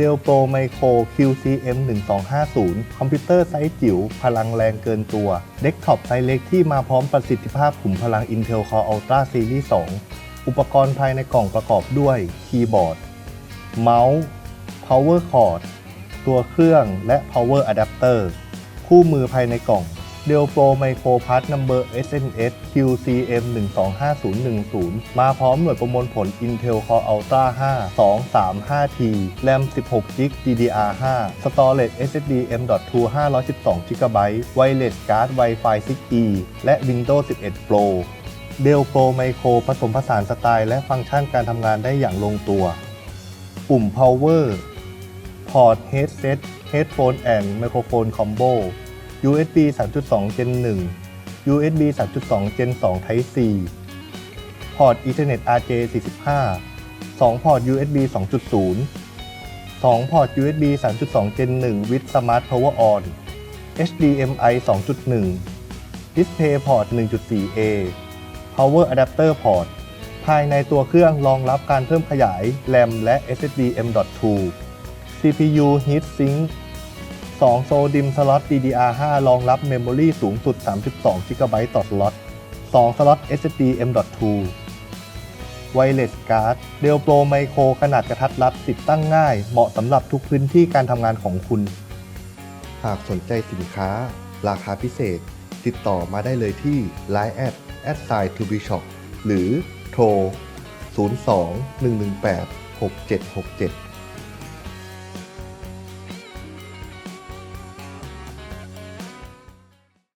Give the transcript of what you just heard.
Dell Pro Micro QCM 1250คอมพิวเตอร์ไซส์จิ๋ว พลังแรงเกินตัว เดสก์ท็อปไซส์เล็กที่มาพร้อมประสิทธิภาพขุมพลัง Intel Core Ultra Series 2 อุปกรณ์ภายในกล่องประกอบด้วย คีย์บอร์ด เมาส์ power cord ตัวเครื่องและ power adapter คู่มือภายในกล่อง d e l Pro Micro Part Number SNS QCM 125010 มาพร้อมหน่วยประมวลผล Intel Core Ultra 5 235T RAM 16GB DDR5 Storage SSD M.2 512GB Wireless Card Wi-Fi 6E และ Windows 11 Pro Dell Pro Micro ผสมผสานสไตล์และฟังก์ชันการทำงานได้อย่างลงตัว ปุ่ม power พอร์ต headset headphone and microphone combo USB 3.2 Gen 1 USB 3.2 Gen 2 Type C พอร์ต Ethernet RJ 45 2 พอร์ต USB 2.0 2 พอร์ต USB 3.2 Gen 1 with Smart Power On HDMI 2.1 Display Port 1.4A Power Adapter Port ภายในตัวเครื่องรองรับการเพิ่มขยาย RAM และ SSD M.2 CPU Heatsink 2 โซดิมสล็อต DDR5 รองรับ Memory สูงสุด 32 GB ต่อสล็อต 2 สล็อต SSD M.2 Wireless Card Dell Pro Micro ขนาดกระทัดรัดติดตั้งง่าย เหมาะสำหรับทุกพื้นที่การทำงานของคุณ หากสนใจสินค้า ราคาพิเศษ ติดต่อมาได้เลยที่ Line แอด at sign to be shop หรือโทร 02 118 6767